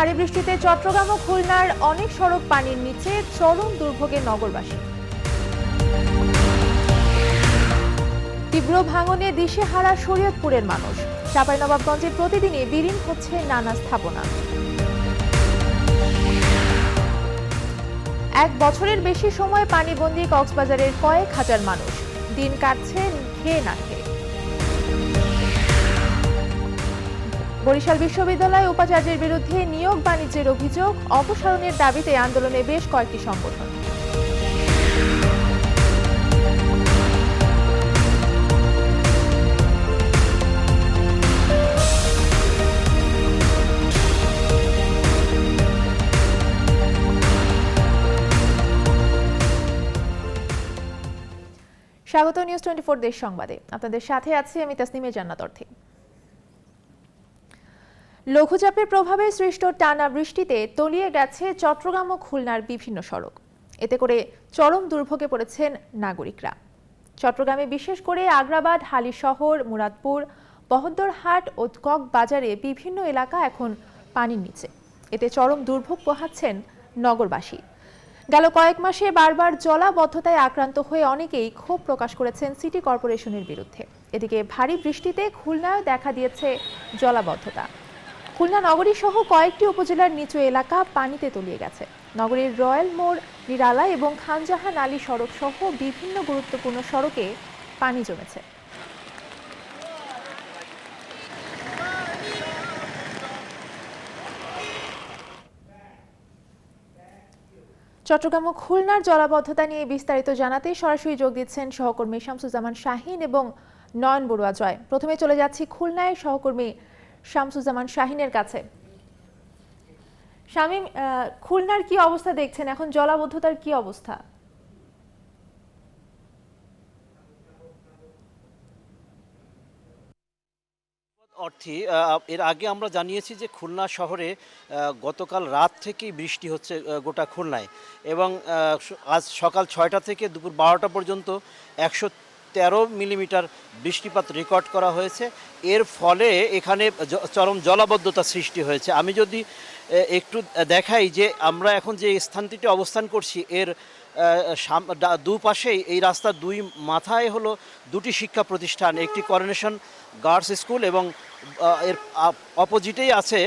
ভারী বৃষ্টিতে চট্টগ্রাম ও খুলনার অনেক সড়ক পানির নিচে চরম দুর্ভোগে নগরবাসী। তীব্র ভাঙনে দিশেহারা শরীয়তপুরের মানুষ। চাঁপাইনবাবগঞ্জে প্রতিদিনই বিলীন হচ্ছে নানা স্থাপনা। এক বছরের বেশি সময় পানিবন্দী কক্সবাজারের কয়েক হাজার মানুষ। দিন কাটছে খেয়ে না খেয়ে। বরিশাল বিশ্ববিদ্যালয় উপাচার্যের বিরুদ্ধে নিয়োগ বাণিজ্যের অভিযোগ, অপসারণের দাবিতে আন্দোলনে বেশ কয়েকটি সংগঠন। স্বাগত নিউজ টোয়েন্টি ফোর দেশ সংবাদে। আপনাদের সাথে আছি আমি তাসনিমে জান্নাত অর্থে। লঘুচাপের প্রভাবে সৃষ্ট টানা বৃষ্টিতে তলিয়ে গেছে চট্টগ্রাম ও খুলনার বিভিন্ন সড়ক। এতে করে চরম দুর্ভোগে পড়েছেন নাগরিকরা। চট্টগ্রামে বিশেষ করে আগ্রাবাদ, হালিশহর, মুরাদপুর, বহদ্দরহাট ও কক বাজারে বিভিন্ন এলাকা এখন পানির নিচে। এতে চরম দুর্ভোগ পোহাচ্ছেন নগরবাসী। গেল কয়েক মাসে বারবার জলাবদ্ধতায় আক্রান্ত হয়ে অনেকেই ক্ষোভ প্রকাশ করেছেন সিটি কর্পোরেশনের বিরুদ্ধে। এদিকে ভারী বৃষ্টিতে খুলনায় দেখা দিয়েছে জলাবদ্ধতা। খুলনা নগরী সহ কয়েকটি উপজেলার নিচু এলাকা পানিতে তলিয়ে গেছে। নগরীর রয়্যাল মোড়, নিরালা এবং খানজাহান আলী সড়ক সহ বিভিন্ন গুরুত্বপূর্ণ সড়কে পানি জমেছে। চট্টগ্রাম ও খুলনার জলাবদ্ধতা নিয়ে বিস্তারিত জানাতে সরাসরি যোগ দিচ্ছেন সহকর্মী শামসুজ্জামান শাহিন এবং নয়ন বড়ুয়া জয়। প্রথমে চলে যাচ্ছি খুলনায়। সহকর্মী শামসুজ্জামান শাহিনের কাছে। শামীম খুলনার কি অবস্থা দেখছেন? এখন জলাবদ্ধতার কি অবস্থা? অর্থে এর আগে আমরা জানিয়েছি যে খুলনা শহরে গতকাল রাত থেকেই বৃষ্টি হচ্ছে গোটা খুলনায়। এবং আজ সকাল ছয়টা থেকে দুপুর বারোটা পর্যন্ত একশো তেরো মিলিমিটার বৃষ্টিপাত রেকর্ড করা হয়েছে। এর ফলে এখানে চরম জলাবদ্ধতা সৃষ্টি হয়েছে। আমি যদি একটু দেখাই যে আমরা এখন যে স্থানটিতে অবস্থান করছি, এর দুপাশেই এই রাস্তার দুই মাথায় হলো দুটি শিক্ষা প্রতিষ্ঠান, একটি করোনেশন গার্লস স্কুল এবং এর অপোজিটেই আছে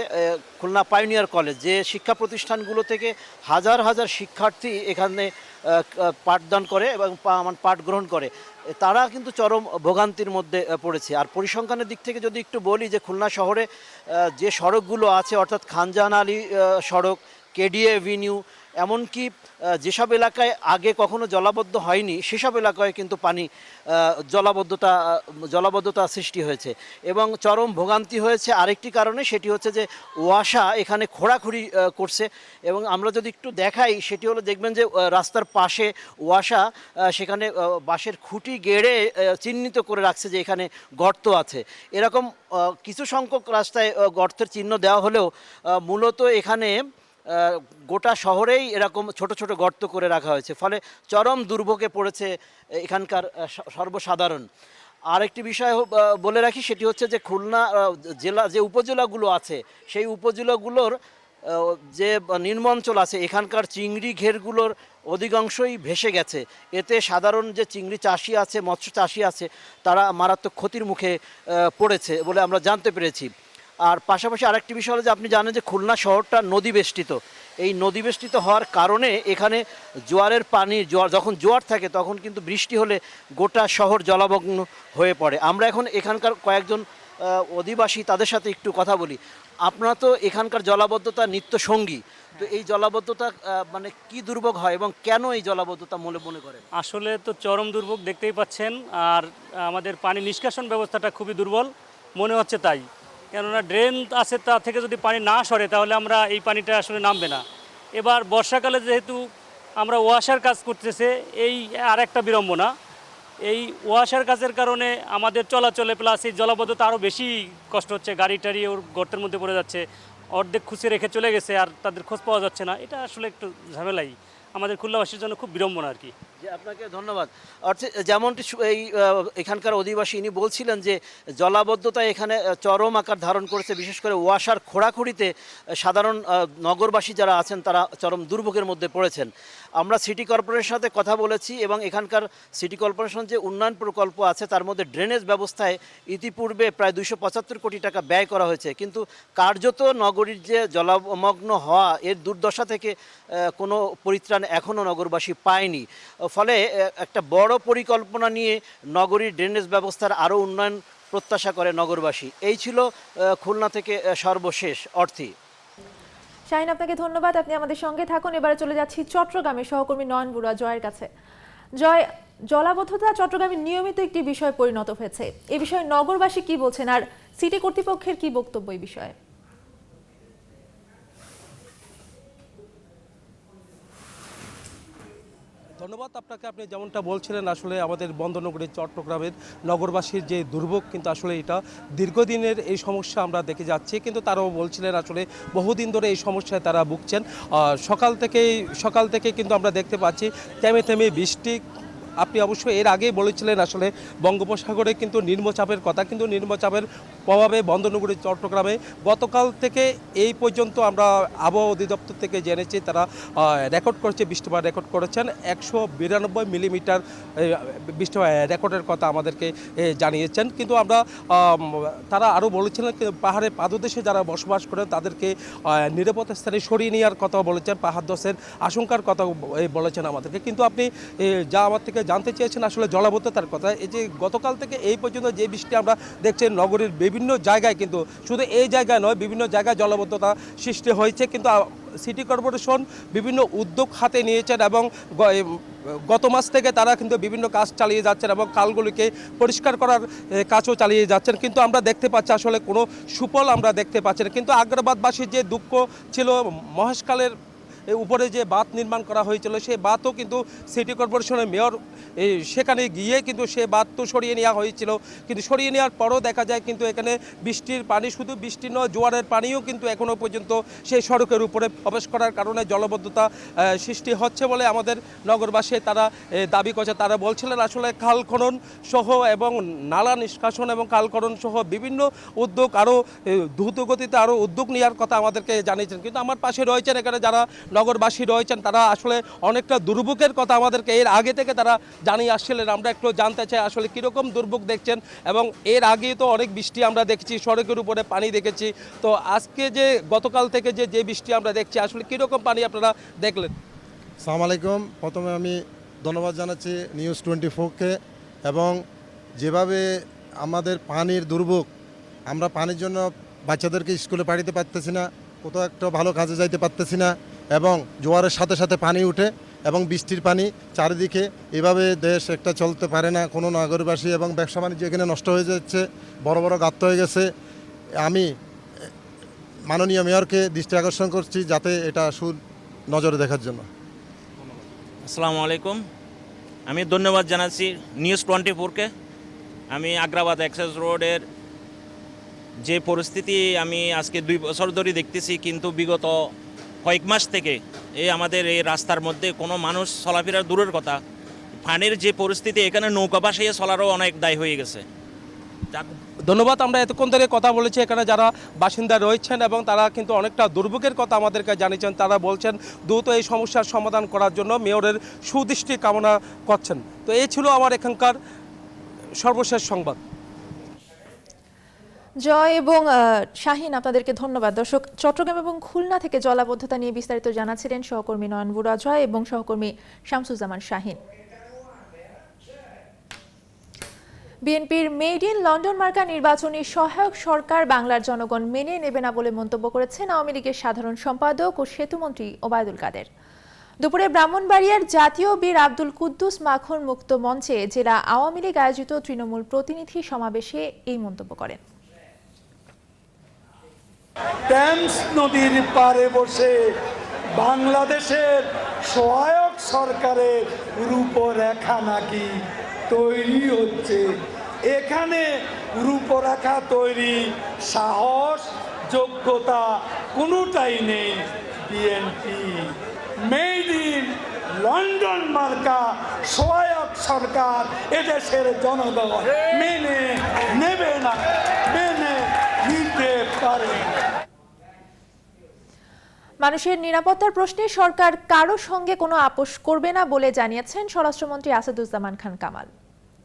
খুলনা পাইনিয়ার কলেজ যে শিক্ষা প্রতিষ্ঠানগুলো থেকে হাজার হাজার শিক্ষার্থী এখানে পাঠদান করে এবং মানে পাঠ গ্রহণ করে। তারা কিন্তু চরম ভোগান্তির মধ্যে পড়েছে। আর পরিসংখ্যানের দিক থেকে যদি একটু বলি যে খুলনা শহরে যে সড়কগুলো আছে, অর্থাৎ খানজাহান আলী সড়ক, কেডিএ এভিনিউ এমনকি যেসব এলাকায় আগে কখনো জলাবদ্ধ হয়নি, সেসব এলাকায় কিন্তু পানি জলাবদ্ধতা জলাবদ্ধতা সৃষ্টি হয়েছে। এবং চরম ভোগান্তি হয়েছে আরেকটি কারণে, সেটি হচ্ছে যে ওয়াসা এখানে খোঁড়াখুড়ি করছে। এবং আমরা যদি একটু দেখাই, সেটি হলো দেখবেন যে রাস্তার পাশে ওয়াসা সেখানে বাঁশের খুঁটি গেড়ে চিহ্নিত করে রাখছে যে এখানে গর্ত আছে। এরকম কিছু সংখ্যক রাস্তায় গর্তের চিহ্ন দেওয়া হলেও মূলত এখানে গোটা শহরেই এরকম ছোট ছোট গর্ত করে রাখা হয়েছে। ফলে চরম দুর্ভোগে পড়েছে এখানকার সর্বসাধারণ। আরেকটি বিষয় বলে রাখি, সেটি হচ্ছে যে খুলনা জেলা, যে উপজেলাগুলো আছে, সেই উপজেলাগুলোর যে নিম্নাঞ্চল আছে, এখানকার চিংড়ি ঘেরগুলোর অধিকাংশই ভেসে গেছে। এতে সাধারণ যে চিংড়ি চাষি আছে, মৎস্য চাষি আছে, তারা মারাত্মক ক্ষতির মুখে পড়েছে বলে আমরা জানতে পেরেছি। আর পাশাপাশি আরেকটি বিষয় হলো যে আপনি জানেন যে খুলনা শহরটা নদী বেষ্টিত এই নদী বেষ্টিত হওয়ার কারণে এখানে জোয়ারের পানি, জোয়ার যখন জোয়ার থাকে তখন কিন্তু বৃষ্টি হলে গোটা শহর জলামগ্ন হয়ে পড়ে। আমরা এখন এখানকার কয়েকজন অধিবাসী তাদের সাথে একটু কথা বলি। আপনারা তো এখানকার জলাবদ্ধতা নিত্য সঙ্গী তো এই জলাবদ্ধতা মানে কি দুর্ভোগ হয় এবং কেন এই জলাবদ্ধতা মনে মনে করেন? আসলে তো চরম দুর্ভোগ দেখতেই পাচ্ছেন। আর আমাদের পানি নিষ্কাশন ব্যবস্থাটা খুবই দুর্বল। মনে হচ্ছে তাই। কেননা ড্রেন আছে তা থেকে যদি পানি না সরে, তাহলে আমরা এই পানিটা আসলে নামবে না। এবার বর্ষাকালে যেহেতু আমরা ওয়াশার কাজ করতেছে, এই আর একটা বিড়ম্বনা। এই ওয়াশার কাজের কারণে আমাদের চলাচলে প্লাস এই জলাবদ্ধতা আরও বেশি কষ্ট হচ্ছে, গাড়ি টাড়ি ওর গর্তের মধ্যে পড়ে যাচ্ছে, অর্ধেক খুঁজে রেখে চলে গেছে আর তাদের খোঁজ পাওয়া যাচ্ছে না। এটা আসলে একটু ঝামেলাই। আমাদের খুলনাবাসীর জন্য খুব বিড়ম্বনা আর কি। আপনাকে ধন্যবাদ। অর্থে যেমনটি এই এখানকার অধিবাসী ইনি বলছিলেন যে, জলাবদ্ধতা এখানে চরম আকার ধারণ করেছে, বিশেষ করে ওয়াসার খোঁড়াখুড়িতে সাধারণ নগরবাসী যারা আছেন, তারা চরম দুর্ভোগের মধ্যে পড়েছেন। আমরা সিটি কর্পোরেশনের সাথে কথা বলেছি এবং এখানকার সিটি কর্পোরেশন যে উন্নয়ন প্রকল্প আছে, তার মধ্যে ড্রেনেজ ব্যবস্থায় ইতিপূর্বে প্রায় দুইশো পঁচাত্তর কোটি টাকা ব্যয় করা হয়েছে। কিন্তু কার্যত নগরীর যে জলমগ্ন হওয়া, এর দুর্দশা থেকে কোনো পরিত্রাণ এখনও নগরবাসী পায়নি। ফলে একটা বড় পরিকল্পনা নিয়ে নগরীর ড্রেনেজ ব্যবস্থার আরও উন্নয়ন প্রত্যাশা করে নগরবাসী। এই ছিল খুলনা থেকে সর্বশেষ অর্থী। শাহিন, আপনাকে ধন্যবাদ। আপনি আমাদের সঙ্গে থাকুন। এবারে চলে যাচ্ছি চট্টগ্রামের সহকর্মী নয়ন বুড়া জয়ের কাছে। জয়, জলাবদ্ধতা চট্টগ্রামের নিয়মিত একটি বিষয় পরিণত হয়েছে। এ বিষয়ে নগরবাসী কি বলছেন? আর সিটি কর্তৃপক্ষের কি বক্তব্য এই বিষয়ে? ধন্যবাদ। আপনাকে আপনি যেমনটা বলছিলেন, আসলে আমাদের বন্দরনগরী চট্টগ্রামের নগরবাসীর যে দুর্ভোগ, কিন্তু আসলে এটা দীর্ঘদিনের এই সমস্যা আমরা দেখে যাচ্ছি। কিন্তু তারাও বলছিলেন, আসলে বহুদিন ধরে এই সমস্যায় তারা ভুগছেন। সকাল থেকেই, সকাল থেকে কিন্তু আমরা দেখতে পাচ্ছি, থেমে থেমে বৃষ্টি। আপনি অবশ্যই এর আগেই বলেছিলেন, আসলে বঙ্গোপসাগরে কিন্তু নিম্নচাপের কথা, কিন্তু নিম্নচাপের প্রভাবে বন্দরনগরী, চট্টগ্রামে গতকাল থেকে এই পর্যন্ত আমরা আবহাওয়া অধিদপ্তর থেকে জেনেছি, তারা রেকর্ড করেছে বৃষ্টিপাত রেকর্ড করেছেন। একশো বিরানব্বই মিলিমিটার বৃষ্টিপাত রেকর্ডের কথা আমাদেরকে জানিয়েছেন। কিন্তু আমরা তারা আরও বলেছিলেন কি পাহাড়ের পাদদেশে যারা বসবাস করেন, তাদেরকে নিরাপদ স্থানে সরিয়ে নেওয়ার কথা বলেছেন, পাহাড় ধসের আশঙ্কার কথা বলেছেন আমাদেরকে। কিন্তু আপনি যা আমার থেকে জানতে চেয়েছেন, আসলে জলাবদ্ধতার কথা। এই যে গতকাল থেকে এই পর্যন্ত যে বৃষ্টি আমরা দেখছেন, নগরীর বিভিন্ন জায়গায় কিন্তু শুধু এই জায়গায় নয়, বিভিন্ন জায়গায় জলবদ্ধতা সৃষ্টি হয়েছে। কিন্তু সিটি কর্পোরেশন বিভিন্ন উদ্যোগ হাতে নিয়েছেন এবং গত মাস থেকে তারা কিন্তু বিভিন্ন কাজ চালিয়ে যাচ্ছেন এবং খালগুলিকে পরিষ্কার করার কাজও চালিয়ে যাচ্ছেন। কিন্তু আমরা দেখতে পাচ্ছি আসলে কোনো সুফল আমরা দেখতে পাচ্ছি না। কিন্তু আগ্রাবাদবাসীর যে দুঃখ ছিল, মহেশকালের উপরে যে বাঁধ নির্মাণ করা হয়েছিল, সেই বাঁধও কিন্তু সিটি কর্পোরেশনের মেয়র সেখানে গিয়ে কিন্তু সে বাঁধ তো সরিয়ে নেওয়া হয়েছিল। কিন্তু সরিয়ে নেওয়ার পরও দেখা যায় কিন্তু এখানে বৃষ্টির পানি, শুধু বৃষ্টি নয়, জোয়ারের পানিও কিন্তু এখনও পর্যন্ত সেই সড়কের উপরে প্রবেশ করার কারণে জলবদ্ধতা সৃষ্টি হচ্ছে বলে আমাদের নগরবাসী তারা দাবি করছে। তারা বলছিলেন, আসলে খাল খনন সহ এবং নালা নিষ্কাশন এবং খাল খনন সহ বিভিন্ন উদ্যোগ আরও দ্রুত গতিতে আরও উদ্যোগ নেওয়ার কথা আমাদেরকে জানিয়েছেন। কিন্তু আমার পাশে রয়েছেন এখানে যারা নগরবাসী রয়েছেন, তারা আসলে অনেকটা দুর্ভোগের কথা আমাদেরকে এর আগে থেকে তারা জানিয়ে আসছিলেন। আমরা একটু জানতে চাই আসলে কীরকম দুর্ভোগ দেখছেন এবং এর আগে তো অনেক বৃষ্টি আমরা দেখেছি, সড়কের উপরে পানি দেখেছি। তো আজকে যে গতকাল থেকে যে যে বৃষ্টি আমরা দেখছি, আসলে কীরকম পানি আপনারা দেখলেন? সালাম আলাইকুম। প্রথমে আমি ধন্যবাদ জানাচ্ছি নিউজ টোয়েন্টি ফোরকে এবং যেভাবে আমাদের পানির দুর্ভোগ, আমরা পানির জন্য বাচ্চাদেরকে স্কুলে পাঠাতে পারতেছি না, কোথাও একটা ভালো কাজে যাইতে পারতেছি না এবং জোয়ারের সাথে সাথে পানি উঠে এবং বৃষ্টির পানি চারিদিকে। এভাবে দেশ একটা চলতে পারে না, কোনো নগরবাসী এবং ব্যবসা বাণিজ্য এখানে নষ্ট হয়ে যাচ্ছে, বড় বড় গাত্ত হয়ে গেছে। আমি মাননীয় মেয়রকে দৃষ্টি আকর্ষণ করছি যাতে এটা সু নজরে দেখার জন্য। আসসালামু আলাইকুম। আমি ধন্যবাদ জানাচ্ছি নিউজ টোয়েন্টি ফোরকে আমি আগ্রাবাদ অ্যাক্সেস রোডের যে পরিস্থিতি আমি আজকে দুই বছর ধরে দেখতেছি, কিন্তু বিগত কয়েক মাস থেকে এই আমাদের এই রাস্তার মধ্যে কোনো মানুষ চলাফেরার দূরের কথা। পানির যে পরিস্থিতি, এখানে নৌকা ভাসাইয়ে চলারও অনেক দায় হয়ে গেছে। ধন্যবাদ, আমরা এতক্ষণ ধরে কথা বলেছি। এখানে যারা বাসিন্দা রয়েছেন এবং তারা কিন্তু অনেকটা দুর্ভোগের কথা আমাদেরকে জানিয়েছেন। তারা বলছেন, দ্রুত এই সমস্যার সমাধান করার জন্য মেয়রের সুদৃষ্টি কামনা করছেন। তো এই ছিল আমার এখানকার সর্বশেষ সংবাদ। জয় এবং শাহিন আপনাদেরকে ধন্যবাদ। দর্শক, চট্টগ্রাম এবং খুলনা থেকে জলাবদ্ধতা নিয়ে বিস্তারিত জানাচ্ছিলেন সহকর্মী নয়ন বুড়া জয় এবং সহকর্মী শামসুজ্জামান শাহিন। বিএনপির মেড ইন লন্ডন মার্কা নির্বাচনী সহায়ক সরকার বাংলার জনগণ মেনে নেবে না বলে মন্তব্য করেছেন আওয়ামী লীগের সাধারণ সম্পাদক ও সেতুমন্ত্রী ওবায়দুল কাদের। দুপুরে ব্রাহ্মণবাড়িয়ার জাতীয় বীর আব্দুল কুদ্দুস মাখন মুক্ত মঞ্চে জেলা আওয়ামী লীগ আয়োজিত তৃণমূল প্রতিনিধি সমাবেশে এই মন্তব্য করেন। টেমস নদীর পারে বসে বাংলাদেশের সহায়ক সরকারের রূপরেখা নাকি তৈরি হচ্ছে? এখানে রূপরেখা তৈরি, সাহস, যোগ্যতা কোনোটাই নেই বিএনপি। মেড ইন লন্ডন মার্কা সহায়ক সরকার এদেশের জনগণ। মেনে নেবে না, মেনে নিতে পারে মানুষের নিরাপত্তার প্রশ্নে সরকার কারও সঙ্গে কোনো আপোষ করবে না বলে জানিয়েছেন স্বরাষ্ট্রমন্ত্রী আসাদুজ্জামান খান কামাল।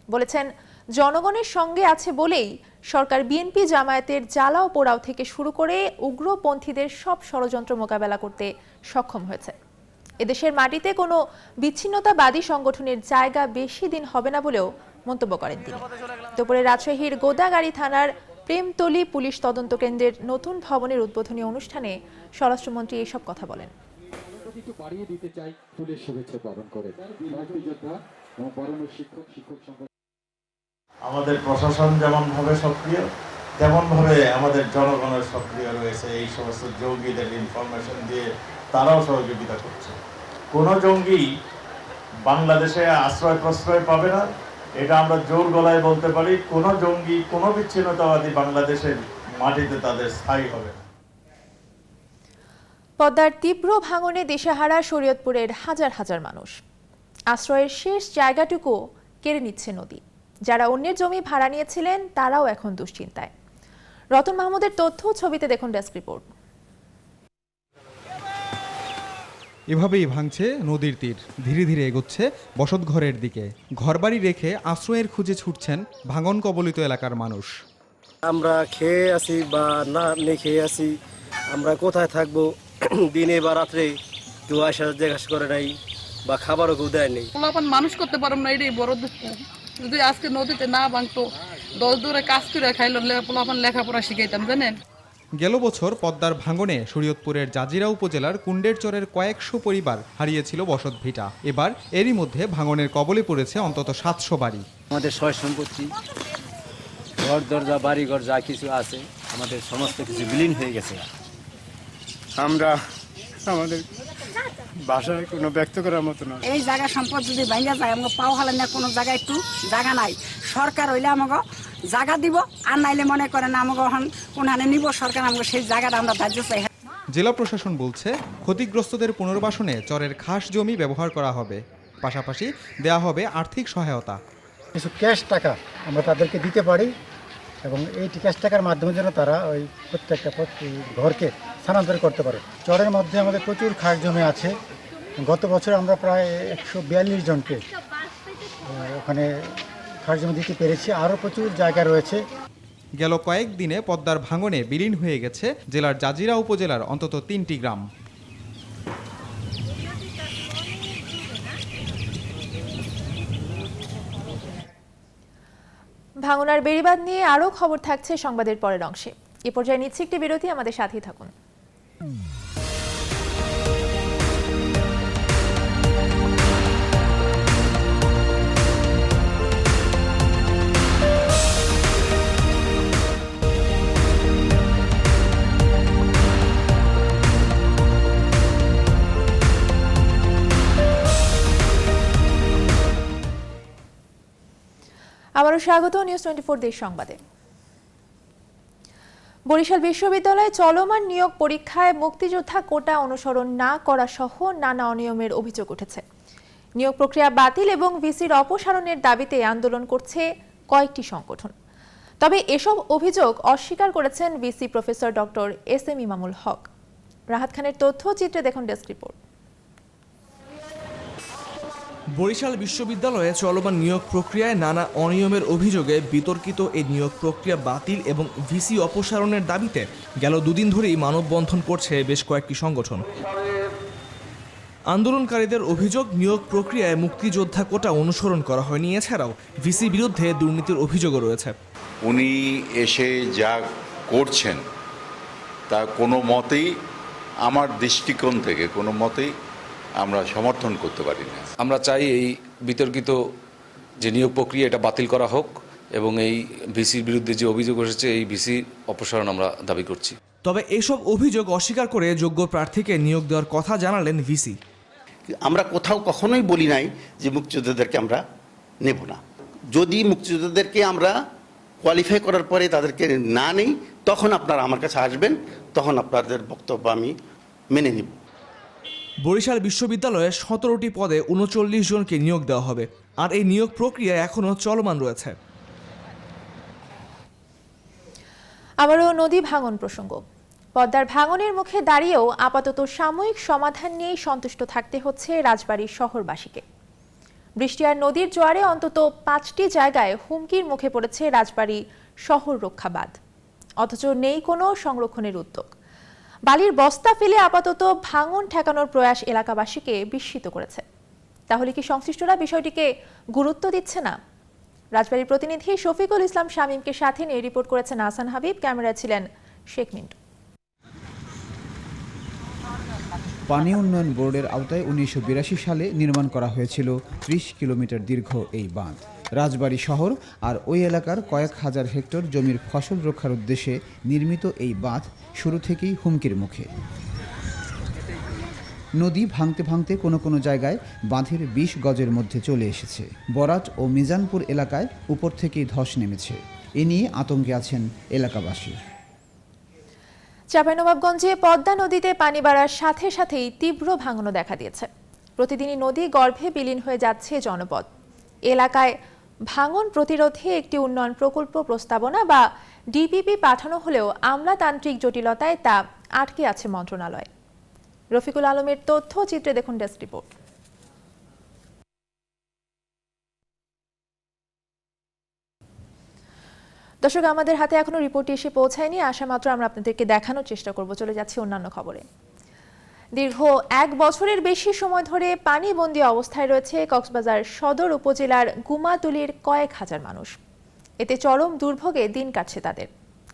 বলেছেন, জনগণের সঙ্গে আছে বলেই সরকার বিএনপি জামায়াতের জ্বালাও পোড়াও থেকে শুরু করে উগ্রপন্থীদের সব ষড়যন্ত্র মোকাবেলা করতে সক্ষম হয়েছে। এদেশের মাটিতে কোনো বিচ্ছিন্নতাবাদী সংগঠনের জায়গা বেশি দিন হবে না বলেও মন্তব্য করেন তিনি। দুপুরে রাজশাহীর গোদাগাড়ি থানার প্রেমতলী পুলিশ তদন্ত কেন্দ্রের নতুন ভবনের উদ্বোধনী অনুষ্ঠানে স্বরাষ্ট্রমন্ত্রী এসব কথা বলেন। একটু বাড়িয়ে দিতে চাই ফুলের শুভেচ্ছা বরণ করে। মুক্তিযোদ্ধা এবং পরম শিক্ষক শিক্ষক আমাদের প্রশাসন যেমনভাবে সক্রিয় তেমনভাবে আমাদের জনগণের সক্রিয় রয়েছে। এই সমস্ত জঙ্গিদের ইনফরমেশন দিয়ে তারাও সহযোগিতা করছে। কোনো জঙ্গি বাংলাদেশে আশ্রয় প্রশ্রয় পাবে না এটা আমরা জোর গলায় বলতে পারি, কোনো জঙ্গি, কোনো বিচ্ছিন্নতাবাদী বাংলাদেশের মাটিতে তাদের স্থায়ী হবে পদ্মার তীব্র ভাঙনে দিশেহারা শরীয়তপুরের হাজার হাজার মানুষ। আশ্রয়ের শেষ জায়গাটুকু কেড়ে নিচ্ছে নদী। যারা অন্যের জমি ভাড়া নিয়েছিলেন, তারাও এখন দুশ্চিন্তায়। রতন মাহমুদের তথ্য ছবিতে দেখুন ডেস্ক রিপোর্ট। এভাবেই ভাঙছে নদীর তীর। ধীরে ধীরে এগোচ্ছে বসতঘরের দিকে। ঘরবাড়ি রেখে আশ্রয়ের খুঁজে ছুটছেন ভাঙন কবলিত এলাকার মানুষ। আমরা খেয়ে আছি বা না খেয়ে আছি আমরা কোথায় থাকব? দিনে বা রাত্রে কেউ আসা জিজ্ঞাসা করে নাই বা খাবারও কেউ দেয় নেই। পোলাপান মানুষ করতে পারব না এটাই বড় দুঃখ। যদি আজকে নদীতে না ভাঙতো দশ দূরে কাজ করে খাইলো পোলাপান লেখাপড়া শিখাইতাম জানেন? গেল বছর পদ্মার ভাঙনে শরীয়তপুরের জাজিরা উপজেলার কুণ্ডেরচরের কয়েকশো পরিবার হারিয়েছিল বসত ভিটা। এবার এরই মধ্যে ভাঙনের কবলে পড়েছে অন্তত সাতশো বাড়ি। আমাদের সয় সম্পত্তি, ঘর, দরজা, বাড়িঘর যা কিছু আছে, আমাদের সমস্ত কিছু বিলীন হয়ে গেছে। আমরা আমাদের ভাষায় কোনো ব্যক্ত করার মতো না এই জায়গা সম্পদ যদি ভাঙা যায় আমাকে পাও হালে না কোনো জায়গায় একটু জায়গা নাই। সরকার হইলে আমাকে জায়গা দিব আর নাইলে মনে করেন আমাকে এখন কোনখানে নিব সরকার আমাকে সেই জায়গাটা আমরা ধার্য চাই। জেলা প্রশাসন বলছে ক্ষতিগ্রস্তদের পুনর্বাসনে চরের খাস জমি ব্যবহার করা হবে। পাশাপাশি দেয়া হবে আর্থিক সহায়তা। কিছু ক্যাশ টাকা আমরা তাদেরকে দিতে পারি। এবং এই ক্যাশ টাকার মাধ্যমে যেন তারা ওই প্রত্যেকটা প্রত্যেক ঘরকে স্থানান্তর করতে পারে। চরের মধ্যে আমাদের প্রচুর খাস জমি আছে। গত বছর আমরা প্রায় একশো বিয়াল্লিশ জনকে ওখানে খাস জমি দিতে পেরেছি। আরও প্রচুর জায়গা রয়েছে। গেল কয়েকদিনে পদ্মার ভাঙনে বিলীন হয়ে গেছে জেলার জাজিরা উপজেলার অন্তত তিনটি গ্রাম। ভাঙনার বেড়িবাদ নিয়ে আরও খবর থাকছে সংবাদের পরের অংশে। এ পর্যায়ে নিচ্ছে একটি বিরতি, আমাদের সাথেই থাকুন। আবারও স্বাগত নিউজ টোয়েন্টি ফোর দেশ সংবাদে। বরিশাল বিশ্ববিদ্যালয়ে চলমান নিয়োগ পরীক্ষায় মুক্তিযোদ্ধা কোটা অনুসরণ না করা সহ নানা অনিয়মের অভিযোগ উঠেছে। নিয়োগ প্রক্রিয়া বাতিল এবং ভিসির অপসারণের দাবিতে আন্দোলন করছে কয়েকটি সংগঠন। তবে এসব অভিযোগ অস্বীকার করেছেন VC professor doctor S M Imamul Haque. Rahat খানের তথ্য, চিত্রে দেখুন ডেস্ক রিপোর্ট। বরিশাল বিশ্ববিদ্যালয়ে চলমান নিয়োগ প্রক্রিয়ায় নানা অনিয়মের অভিযোগে বিতর্কিত এই নিয়োগ প্রক্রিয়া বাতিল এবং ভিসি অপসারণের দাবিতে গেল দুদিন ধরেই মানববন্ধন করছে বেশ কয়েকটি সংগঠন। আন্দোলনকারীদের অভিযোগ, নিয়োগ প্রক্রিয়ায় মুক্তিযোদ্ধা কোটা অনুসরণ করা হয়নি। এছাড়াও ভিসি বিরুদ্ধে দুর্নীতির অভিযোগও রয়েছে। উনি এসে যা করছেন, তা কোনো মতেই আমার দৃষ্টিকোণ থেকে, কোনো মতেই আমরা সমর্থন করতে পারি না। আমরা চাই এই বিতর্কিত যে নিয়োগ প্রক্রিয়া এটা বাতিল করা হোক এবং এই ভিসির বিরুদ্ধে যে অভিযোগ এসেছে এই ভিসি অপসারণ আমরা দাবি করছি। তবে এসব অভিযোগ অস্বীকার করে যোগ্য প্রার্থীকে নিয়োগ দেওয়ার কথা জানালেন ভিসি। আমরা কোথাও কখনোই বলি নাই যে মুক্তিযোদ্ধাদেরকে আমরা নেব না। যদি মুক্তিযোদ্ধাদেরকে আমরা কোয়ালিফাই করার পরে তাদেরকে না নেই তখন আপনারা আমার কাছে আসবেন তখন আপনাদের বক্তব্য আমি মেনে নিব। বরিশাল বিশ্ববিদ্যালয়ে সতেরোটি পদে উনচল্লিশ জনকে নিয়োগ দেওয়া হবে, আর এই নিয়োগ প্রক্রিয়া এখনও চলমান রয়েছে। আবারও নদী ভাঙন প্রসঙ্গ। পদ্মার ভাঙনের মুখে দাঁড়িয়েও আপাতত সাময়িক সমাধান নিয়েই সন্তুষ্ট থাকতে হচ্ছে রাজবাড়ির শহরবাসীকে। বৃষ্টি আর নদীর জোয়ারে অন্তত পাঁচটি জায়গায় হুমকির মুখে পড়েছে রাজবাড়ি শহর রক্ষা বাঁধ অথচ নেই কোনো সংরক্ষণের উদ্যোগ। বালির বস্তা ফেলে আপাতত ভাঙন ঠেকানোর প্রয়াস এলাকাবাসীকে বিস্মিত করেছে। তাহলে কি সংশ্লিষ্টরা বিষয়টিকে গুরুত্ব দিচ্ছে না? রাজবাড়ির প্রতিনিধি শফিকুল ইসলাম শামীমকে সাথে নিয়ে রিপোর্ট করেছেন আসান হাবিব ক্যামেরা ছিলেন শেখ মিন্টু। পানি উন্নয়ন বোর্ডের আওতায় উনিশশো বিরাশি সালে নির্মাণ করা হয়েছিল ত্রিশ কিলোমিটার দীর্ঘ এই বাঁধ। রাজবাড়ী শহর আর ওই এলাকার কয়েক হাজার হেক্টর জমির ফসল রক্ষার উদ্দেশ্যে নির্মিত এই বাঁধ শুরু থেকেই হুমকির মুখে। নদী ভাঙতে ভাঙতে কোনো কোনো জায়গায় বাঁধের বিশ গজের মধ্যে চলে এসেছে। বরাট ও মিজানপুর এলাকায় উপর থেকেই ধস নেমেছে। এ নিয়ে আতঙ্কে আছেন এলাকাবাসী। চাঁপাইনবাবগঞ্জে পদ্মা নদীতে পানি বাড়ার সাথে সাথেই তীব্র ভাঙনও দেখা দিয়েছে। প্রতিদিনই নদী গর্ভে বিলীন হয়ে যাচ্ছে জনপদ। এলাকায় ভাঙন প্রতিরোধে একটি উন্নয়ন প্রকল্প প্রস্তাবনা বা ডিপিপি পাঠানো হলেও আমলাতান্ত্রিক জটিলতায় তা আটকে আছে মন্ত্রণালয়। রফিকুল আলমের তথ্য, চিত্রে দেখুন ডেস্ক রিপোর্ট। দর্শক, আমাদের হাতে এখনও রিপোর্টটি এসে পৌঁছায়নি। আসা মাত্র আমরা আপনাদেরকে দেখানোর চেষ্টা করব। চলে যাচ্ছি অন্যান্য খবরে। দীর্ঘ এক বছরের বেশি সময় ধরে পানিবন্দী অবস্থায় রয়েছে কক্সবাজার সদর উপজেলার গুমাতুলির কয়েক হাজার মানুষ। এতে চরম দুর্ভোগে দিন কাটছে তাদের।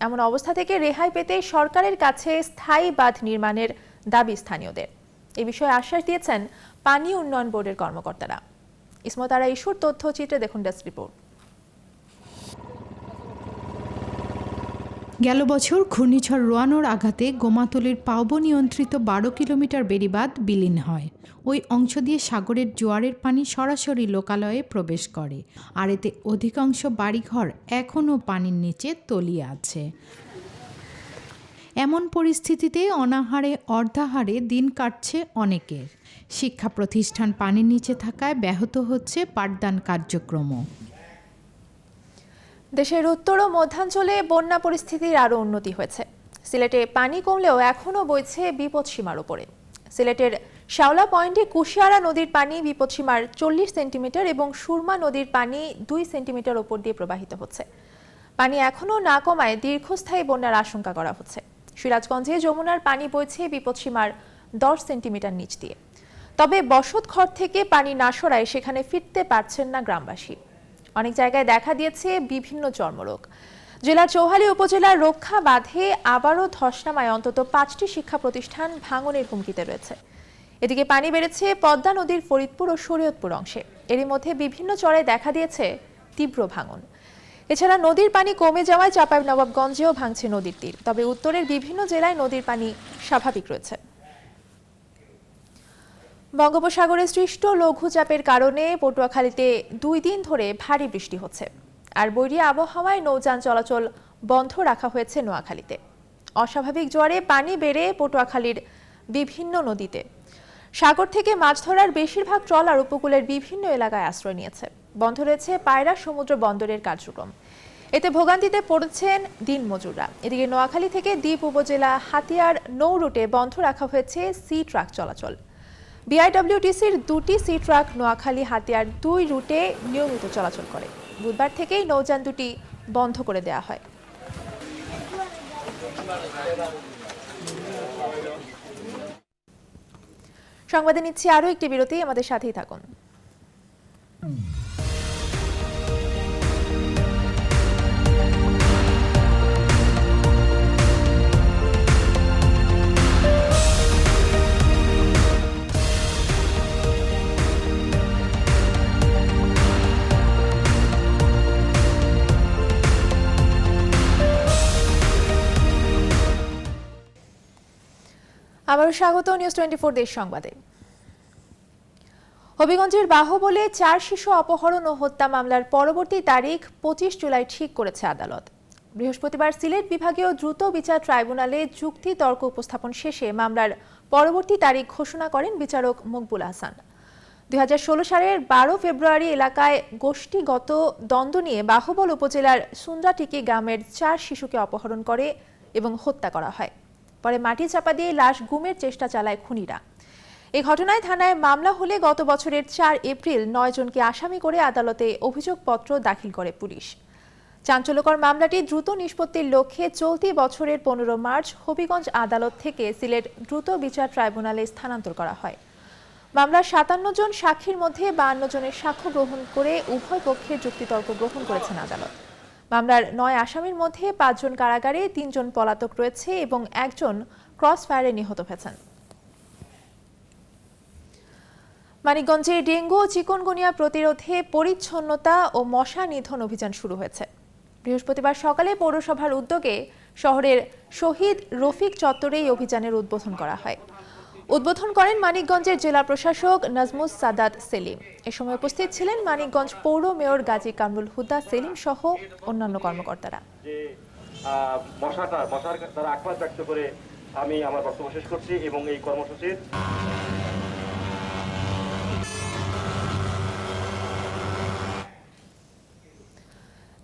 এমন অবস্থা থেকে রেহাই পেতে সরকারের কাছে স্থায়ী বাঁধ নির্মাণের দাবি স্থানীয়দের। এ বিষয়ে আশ্বাস দিয়েছেন পানি উন্নয়ন বোর্ডের কর্মকর্তারা। ইসমতারা ইস্যুর তথ্যচিত্রে দেখুন ডেস্ক রিপোর্ট। গেল বছর ঘূর্ণিঝড় রোয়ানোর আঘাতে গোমাতলির পাউব নিয়ন্ত্রিত বারো কিলোমিটার বেড়িবাঁধ বিলীন হয়। ওই অংশ দিয়ে সাগরের জোয়ারের পানি সরাসরি লোকালয়ে প্রবেশ করে, আর এতে অধিকাংশ বাড়িঘর এখনও পানির নিচে তলিয়ে আছে। এমন পরিস্থিতিতে অনাহারে অর্ধাহারে দিন কাটছে অনেকের। শিক্ষা প্রতিষ্ঠান পানির নিচে থাকায় ব্যাহত হচ্ছে পাঠদান কার্যক্রমও। দেশের উত্তর ও মধ্যাঞ্চলে বন্যা পরিস্থিতির আরও উন্নতি হয়েছে। সিলেটে পানি কমলেও এখনও বইছে বিপদসীমার উপরে। সিলেটের শাওলা পয়েন্টে কুশিয়ারা নদীর পানি বিপদসীমার চল্লিশ সেন্টিমিটার এবং সুরমা নদীর পানি দুই সেন্টিমিটার ওপর দিয়ে প্রবাহিত হচ্ছে। পানি এখনও না কমায় দীর্ঘস্থায়ী বন্যার আশঙ্কা করা হচ্ছে। সিরাজগঞ্জে যমুনার পানি বইছে বিপদসীমার দশ সেন্টিমিটার নিচ দিয়ে। তবে বসত ঘর থেকে পানি না সরায় সেখানে ফিরতে পারছেন না গ্রামবাসী। অনেক জায়গায় দেখা দিয়েছে বিভিন্ন চর্মরোগ। জেলার চৌহালি উপজেলার রক্ষা বাঁধে আবারও ধস নামায় অন্তত পাঁচটি শিক্ষা প্রতিষ্ঠান ভাঙনের হুমকিতে রয়েছে। এদিকে পানি বেড়েছে পদ্মা নদীর ফরিদপুর ও শরীয়তপুর অংশে। এরই মধ্যে বিভিন্ন চরে দেখা দিয়েছে তীব্র ভাঙন। এছাড়া নদীর পানি কমে যাওয়ায় চাপাই নবাবগঞ্জেও ভাঙছে নদীর তীর। তবে উত্তরের বিভিন্ন জেলায় নদীর পানি স্বাভাবিক রয়েছে। বঙ্গোপসাগরে সৃষ্ট লঘুচাপের কারণে পটুয়াখালীতে দুই দিন ধরে ভারী বৃষ্টি হচ্ছে। আর বৈরী আবহাওয়ায় নৌযান চলাচল বন্ধ রাখা হয়েছে নোয়াখালীতে। অস্বাভাবিক জোয়ারে পানি বেড়ে পটুয়াখালীর বিভিন্ন নদীতে। সাগর থেকে মাছ ধরার বেশিরভাগ ট্রলার উপকূলের বিভিন্ন এলাকায় আশ্রয় নিয়েছে। বন্ধ রয়েছে পায়রা সমুদ্র বন্দরের কার্যক্রম। এতে ভোগান্তিতে পড়েছেন দিনমজুররা। এদিকে নোয়াখালী থেকে দ্বীপ উপজেলা হাতিয়ার নৌ রুটে বন্ধ রাখা হয়েছে সি ট্রাক চলাচল। বিআইডব্লিউটিসির দুটি সি ট্রাক নোয়াখালী হাতিয়ার দুই রুটে নিয়মিত চলাচল করে। বুধবার থেকেই নৌযান দুটি বন্ধ করে দেয়া হয়। সংবাদে নিচ্ছি আরও একটি বিরতি, আমাদের সাথেই থাকুন। আবারও স্বাগত নিউজ টোয়েন্টি ফোর দেশ সংবাদে। হবিগঞ্জের বাহুবলে চার শিশু অপহরণ ও হত্যা মামলার পরবর্তী তারিখ পঁচিশ জুলাই ঠিক করেছে আদালত। বৃহস্পতিবার সিলেট বিভাগীয় দ্রুত বিচার ট্রাইব্যুনালে যুক্তি তর্ক উপস্থাপন শেষে মামলার পরবর্তী তারিখ ঘোষণা করেন বিচারক মকবুল হাসান। দুই হাজার ষোলো সালের বারো ফেব্রুয়ারি এলাকায় গোষ্ঠীগত দ্বন্দ্ব নিয়ে বাহুবল উপজেলার সুন্দ্রাটিকি গ্রামের চার শিশুকে অপহরণ করে এবং হত্যা করা হয়। পরে মাটি চাপা দিয়ে লাশ গুমের চেষ্টা চালায় খুনিরা। এই ঘটনায় থানায় মামলা হলে গত বছরের চার এপ্রিল নয় জনকে আসামি করে আদালতে অভিযোগপত্র দাখিল করে পুলিশ। চাঞ্চল্যকর মামলাটি দ্রুত নিষ্পত্তির লক্ষ্যে চলতি বছরের পনেরো মার্চ হবিগঞ্জ আদালত থেকে সিলেট দ্রুত বিচার ট্রাইব্যুনালে স্থানান্তর করা হয়। মামলার সাতান্ন জন সাক্ষীর মধ্যে বাহান্ন জনের সাক্ষ্য গ্রহণ করে উভয় পক্ষের যুক্তিতর্ক গ্রহণ করেছেন আদালত। মামলার নয় আসামির মধ্যে পাঁচজন কারাগারে, তিনজন পলাতক রয়েছে এবং একজন ক্রস ফায়ারে নিহত হয়েছেন। মানিকগঞ্জে ডেঙ্গু ও চিকনগুনিয়া প্রতিরোধে পরিচ্ছন্নতা ও মশা নিধন অভিযান শুরু হয়েছে। বৃহস্পতিবার সকালে পৌরসভার উদ্যোগে শহরের শহীদ রফিক চত্বরে এই অভিযানের উদ্বোধন করা হয়। উদ্বোধন করেন মানিকগঞ্জের জেলা প্রশাসক নাজমুস সাদাত সেলিম। এ সময় উপস্থিত ছিলেন মানিকগঞ্জ পৌর মেয়র গাজী কামরুল হুদা সেলিম সহ অন্যান্য কর্মকর্তারা। মশাটা মশার দ্বারা আক্রান্ত ব্যক্ত করে আমি আমার বক্তব্য শেষ করছি এবং এই কর্মসূচির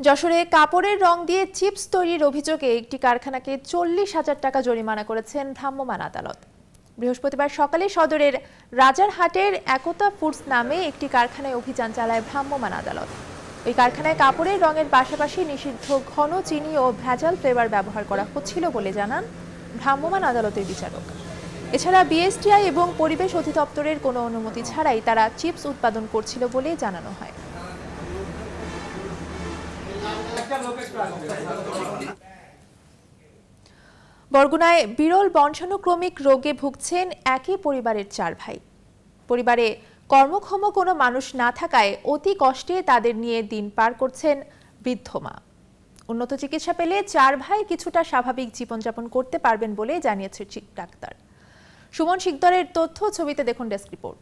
যশোরে কাপড়ের রং দিয়ে চিপস তৈরির অভিযোগে একটি কারখানাকে চল্লিশ হাজার টাকা জরিমানা করেছেন ভ্রাম্যমাণ আদালত। বৃহস্পতিবার সকালে সদরের রাজারহাটের একতা ফুডস নামে একটি কারখানায় অভিযান চালায় ভ্রাম্যমাণ আদালত। ওই কারখানায় কাপড়ের রঙের পাশাপাশি নিষিদ্ধ ঘন চিনি ও ভেজাল ফ্লেভার ব্যবহার করা হচ্ছিল বলে জানান ভ্রাম্যমাণ আদালতের বিচারক। এছাড়া বিএসটিআই এবং পরিবেশ অধিদপ্তরের কোনো অনুমতি ছাড়াই তারা চিপস উৎপাদন করছিল বলে জানানো হয়। বরগুনায় বিরল বংশানুক্রমিক রোগে ভুগছেন একই পরিবারের চার ভাই। পরিবারে কর্মক্ষম কোনো মানুষ না থাকায় অতি কষ্টে তাদের নিয়ে দিন পার করছেন বৃদ্ধ মা। উন্নত চিকিৎসা পেলে চার ভাই কিছুটা স্বাভাবিক জীবনযাপন করতে পারবেন বলে জানিয়েছে ডাক্তার। সুমন শিকদরের তথ্য ছবিতে দেখুন ডেস্ক রিপোর্ট।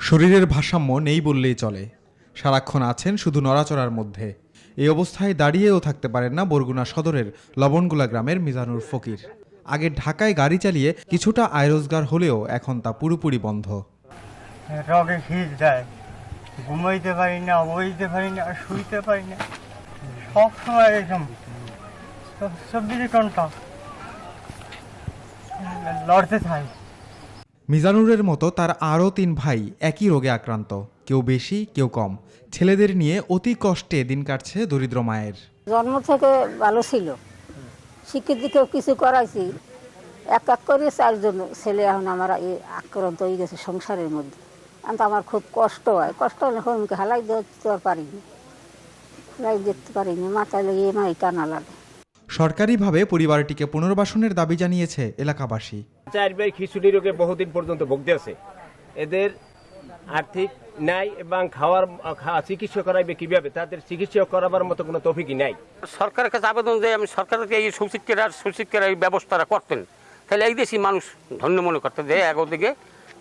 শরীরের ভারসাম্য নেই বললেই চলে। সারাক্ষণ আছেন শুধু নড়াচড়ার মধ্যে। এই অবস্থায় দাঁড়িয়েও থাকতে পারেন না বরগুনা সদরের লবণগুলা গ্রামের মিজানুর ফকির। আগে ঢাকায় গাড়ি চালিয়ে কিছুটা আয় রোজগার হলেও এখন তা পুরোপুরি বন্ধ। রগে শীত দেয় ঘুমাইতে পারি না বইতে পারি না শুইতে পারি না। সব সময় এরকম। চব্বিশ ঘণ্টা লড়তে থাকি মিজানুরের মতো তার আরও তিন ভাই একই রোগে আক্রান্ত। কেউ বেশি কেউ কম। ছেলেদের নিয়ে অতি কষ্টে দিন কাটছে দরিদ্র মায়ের। জন্ম থেকে ভালো ছিল। শিক্ষিত দিকেও কিছু করাইছি। এক এক করে চারজন ছেলে এখন আমার এই আক্রান্ত হয়ে গেছে সংসারের মধ্যে। এখন তো আমার খুব কষ্ট হয়। কষ্ট হলে হোমকে হালাই দিতে আর পারিনি। হালাই দিতে পারিনি। মাথায় লেগে মাই টানা লাগে। সরকারিভাবে পরিবারটিকে পুনর্বাসনের দাবি জানিয়েছে এলাকাবাসী। চার ভাই খিচুড়ি রোগে বহুদিন পর্যন্ত ভুগতে আছে। এদের আর্থিক নাই এবং খাওয়ার খা- চিকিৎসা করাইবে কীভাবে? তাদের চিকিৎসা করাবার মতো কোনো তফিকই নাই। সরকারের কাছে আবেদন যে আমি সরকারকে এই সুশিক্ষার সুশিক্ষার এই ব্যবস্থাটা করতেন তাহলে এই দেশি মানুষ ধন্য মনে করতে যে একদিকে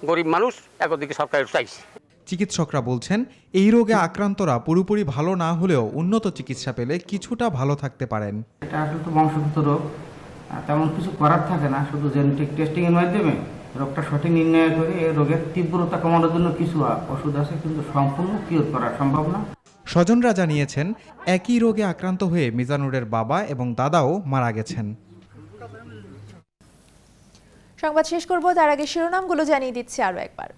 গরিব মানুষ একদিকে সরকারের চাইছে চিকিৎসকরা বলছেন এই রোগে আক্রান্তরা পুরোপুরি ভালো না হলেও উন্নত চিকিৎসা পেলে কিছুটা ভালো থাকতে পারেন। এটা আসলে তো বংশগত রোগ তেমন কিছু করার থাকে না শুধু জেনেটিক টেস্টিং এর মাধ্যমে। রোগটা সঠিক নির্ণয় করে এই রোগের তীব্রতা কমানোর জন্য কিছু ওষুধ আছে কিন্তু সম্পূর্ণ কিওর করা সম্ভব না। স্বজনরা জানিয়েছেন একই রোগে আক্রান্ত হয়ে মিজানুরের বাবা এবং দাদাও মারা গেছেন। সংবাদ শেষ করব তার আগে শিরোনামগুলো জানিয়ে দিচ্ছি আরও একবার।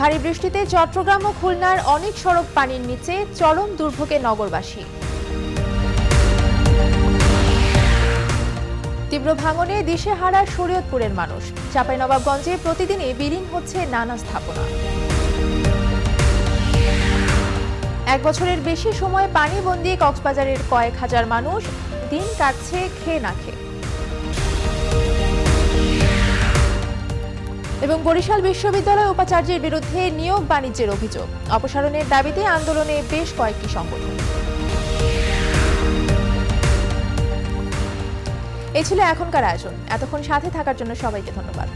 ভারী বৃষ্টিতে চট্টগ্রাম ও খুলনার অনেক সড়ক পানির নিচে চরম দুর্ভোগে নগরবাসী। তীব্র ভাঙনে দিশেহারা শরীয়তপুরের মানুষ। চাঁপাইনবাবগঞ্জে প্রতিদিনই বিলীন হচ্ছে নানা স্থাপনা। এক বছরের বেশি সময় পানিবন্দী কক্সবাজারের কয়েক হাজার মানুষ দিন কাটছে খেয়ে না খেয়ে। এবং বরিশাল বিশ্ববিদ্যালয় উপাচার্যের বিরুদ্ধে নিয়োগ বাণিজ্যের অভিযোগ। অপসারণের দাবিতে আন্দোলনে বেশ কয়েকটি সংগঠন। এই ছিল এখনকার আয়োজন। এতক্ষণ সাথে থাকার জন্য সবাইকে ধন্যবাদ।